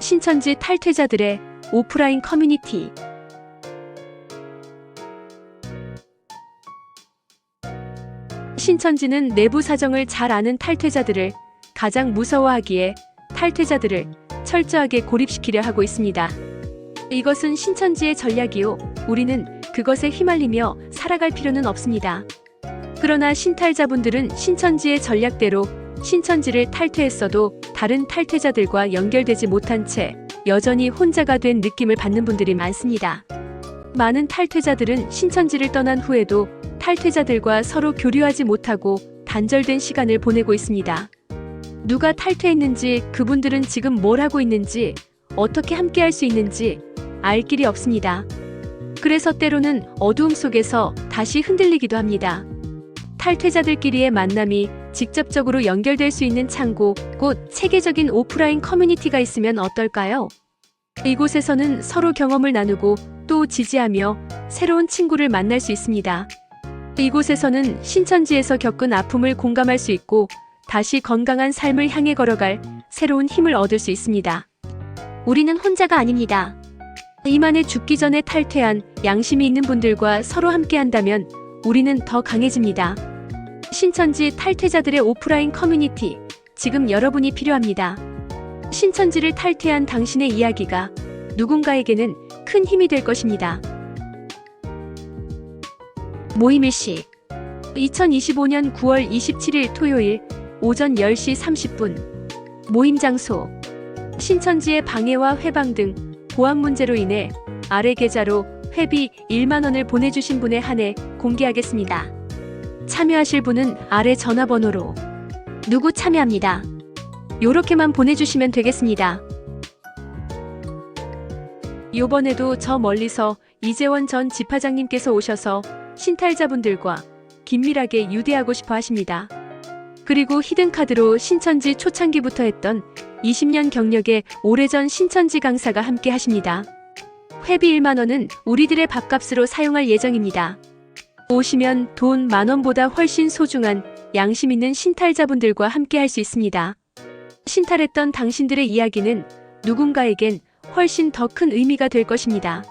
신천지 탈퇴자들의 오프라인 커뮤니티. 신천지는 내부 사정을 잘 아는 탈퇴자들을 가장 무서워하기에 탈퇴자들을 철저하게 고립시키려 하고 있습니다. 이것은 신천지의 전략이요. 우리는 그것에 휘말리며 살아갈 필요는 없습니다. 그러나 신탈자분들은 신천지의 전략대로 신천지를 탈퇴했어도 다른 탈퇴자들과 연결되지 못한 채 여전히 혼자가 된 느낌을 받는 분들이 많습니다. 많은 탈퇴자들은 신천지를 떠난 후에도 탈퇴자들과 서로 교류하지 못하고 단절된 시간을 보내고 있습니다. 누가 탈퇴했는지 그분들은 지금 뭘 하고 있는지 어떻게 함께 할 수 있는지 알 길이 없습니다. 그래서 때로는 어두움 속에서 다시 흔들리기도 합니다. 탈퇴자들끼리의 만남이 직접적으로 연결될 수 있는 창고, 곧 체계적인 오프라인 커뮤니티가 있으면 어떨까요? 이곳에서는 서로 경험을 나누고 또 지지하며 새로운 친구를 만날 수 있습니다. 이곳에서는 신천지에서 겪은 아픔을 공감할 수 있고 다시 건강한 삶을 향해 걸어갈 새로운 힘을 얻을 수 있습니다. 우리는 혼자가 아닙니다. 이만에 죽기 전에 탈퇴한 양심이 있는 분들과 서로 함께 한다면 우리는 더 강해집니다. 신천지 탈퇴자들의 오프라인 커뮤니티, 지금 여러분이 필요합니다. 신천지를 탈퇴한 당신의 이야기가 누군가에게는 큰 힘이 될 것입니다. 모임 일시 2025년 9월 27일 토요일 오전 10시 30분 모임 장소 신천지의 방해와 회방 등 보안 문제로 인해 아래 계좌로 회비 1만 원을 보내주신 분에 한해 공개하겠습니다. 참여하실 분은 아래 전화번호로 누구 참여합니다. 요렇게만 보내주시면 되겠습니다. 요번에도 저 멀리서 이재원 전 지파장님께서 오셔서 신탈자분들과 긴밀하게 유대하고 싶어 하십니다. 그리고 히든카드로 신천지 초창기부터 했던 20년 경력의 오래전 신천지 강사가 함께 하십니다. 회비 1만 원은 우리들의 밥값으로 사용할 예정입니다. 오시면 돈 만 원보다 훨씬 소중한 양심 있는 신탈자분들과 함께 할 수 있습니다. 신탈했던 당신들의 이야기는 누군가에겐 훨씬 더 큰 의미가 될 것입니다.